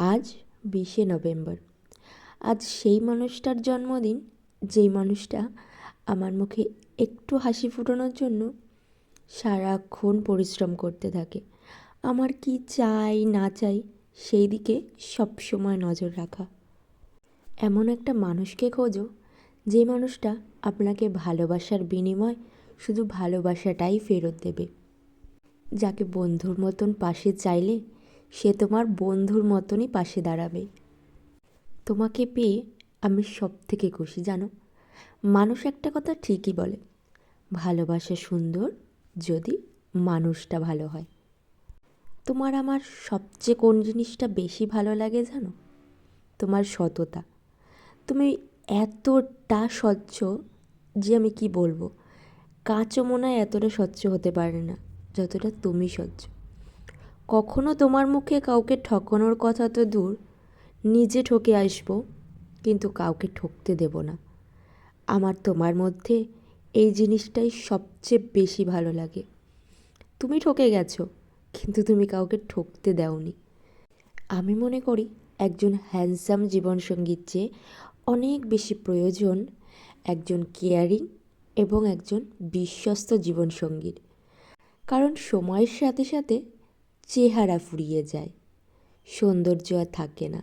আজ বিশে নভেম্বর। আজ সেই মানুষটার জন্মদিন, যেই মানুষটা আমার মুখে একটু হাসি ফোটানোর জন্য সারাক্ষণ পরিশ্রম করতে থাকে। আমার কি চাই, না চাই, সেই দিকে সবসময় নজর রাখা। এমন একটা মানুষকে খোঁজো, যে মানুষটা আপনাকে ভালোবাসার বিনিময় শুধু ভালোবাসাটাই ফেরত দেবে। যাকে বন্ধুর মতন পাশে চাইলে সে তোমার বন্ধুর মতনই পাশে দাঁড়াবে। তোমাকে পেয়ে আমি সব থেকে খুশি, জানো? মানুষ একটা কথা ঠিকই বলে, ভালোবাসা সুন্দর যদি মানুষটা ভালো হয়। তোমার আমার সবচেয়ে কোন জিনিসটা বেশি ভালো লাগে, জানো? তোমার সততা। তুমি এতটা স্বচ্ছ যে আমি কি বলব? কাঁচও মনে হয় এতটা স্বচ্ছ হতে পারে না, যতটা তুমি স্বচ্ছ। কখনো তোমার মুখে কাউকে ঠকানোর কথা তো দূর। নিজে ঠকে আসব, কিন্তু কাউকে ঠকতে দেব না। আমার তোমার মধ্যে এই জিনিসটাই সবচেয়ে বেশি ভালো লাগে। তুমি ঠকে গেছো, কিন্তু তুমি কাউকে ঠকতে দাওনি। আমি মনে করি একজন হ্যান্ডসাম জীবনসঙ্গীর চেয়ে অনেক বেশি প্রয়োজন একজন কেয়ারিং এবং একজন বিশ্বস্ত জীবনসঙ্গীর। কারণ সময়ের সাথে সাথে চেহারা ফুরিয়ে যায়। সৌন্দর্য আর থাকে না।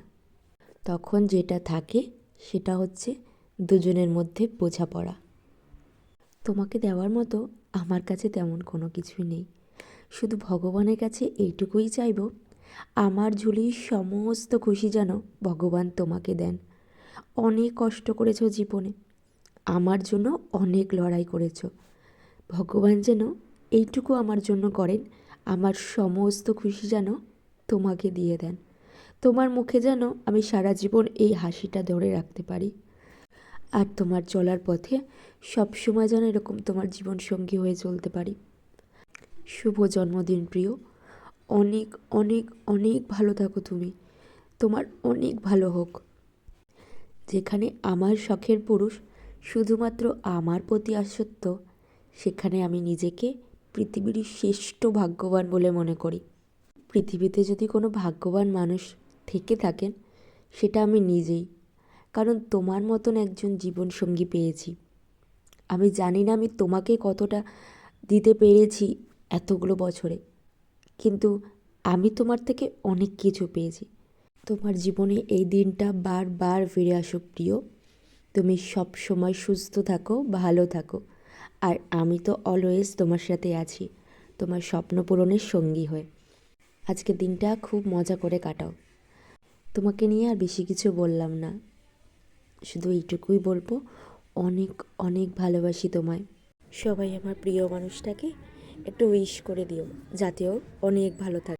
তখন যেটা থাকে, সেটা হচ্ছে দুজনের মধ্যে বোঝাপড়া। তোমাকে দেওয়ার মতো আমার কাছে তেমন কোনো কিছুই নেই। শুধু ভগবানের কাছে এইটুকুই চাইব, আমার ঝুলির সমস্ত খুশি যেন ভগবান তোমাকে দেন। অনেক কষ্ট করেছ জীবনে, আমার জন্য অনেক লড়াই করেছ। ভগবান যেন এইটুকু আমার জন্য করেন আমার সমস্ত খুশি যেন তোমাকে দিয়ে দেন। তোমার মুখে যেন আমি সারা জীবন এই হাসিটা ধরে রাখতে পারি। আর তোমার চলার পথে সব সময় যেন এরকম তোমার জীবন সঙ্গী হয়ে চলতে পারি। শুভ জন্মদিন প্রিয়। অনেক অনেক অনেক ভালো থাকো তুমি। তোমার অনেক ভালো হোক। যেখানে আমার শখের পুরুষ শুধুমাত্র আমার প্রতি আসক্ত, সেখানে আমি নিজেকে পৃথিবীর শ্রেষ্ঠ ভাগ্যবান বলে মনে করি। পৃথিবীতে যদি কোনো ভাগ্যবান মানুষ থেকে থাকেন, সেটা আমি নিজেই, কারণ তোমার মতন একজন জীবনসঙ্গী পেয়েছি। আমি জানি না আমি তোমাকে কতটা দিতে পেরেছি এতগুলো বছরে, কিন্তু আমি তোমার থেকে অনেক কিছু পেয়েছি। তোমার জীবনে এই দিনটা বারবার ফিরে আসুক প্রিয়। তুমি সব সময় সুস্থ থাকো, ভালো থাকো। আর আমি তো অলওয়েজ তোমার সাথে আছি, তোমার স্বপ্ন পূরণের সঙ্গী হয়ে। আজকে দিনটা খুব মজা করে কাটাও। তোমাকে নিয়ে আর বেশি কিছু বললাম না। শুধু এইটুকুই বলব, অনেক অনেক ভালোবাসি তোমায়। সবাই আমার প্রিয় মানুষটাকে একটু উইশ করে দিও, যাতে ও অনেক ভালো থাকে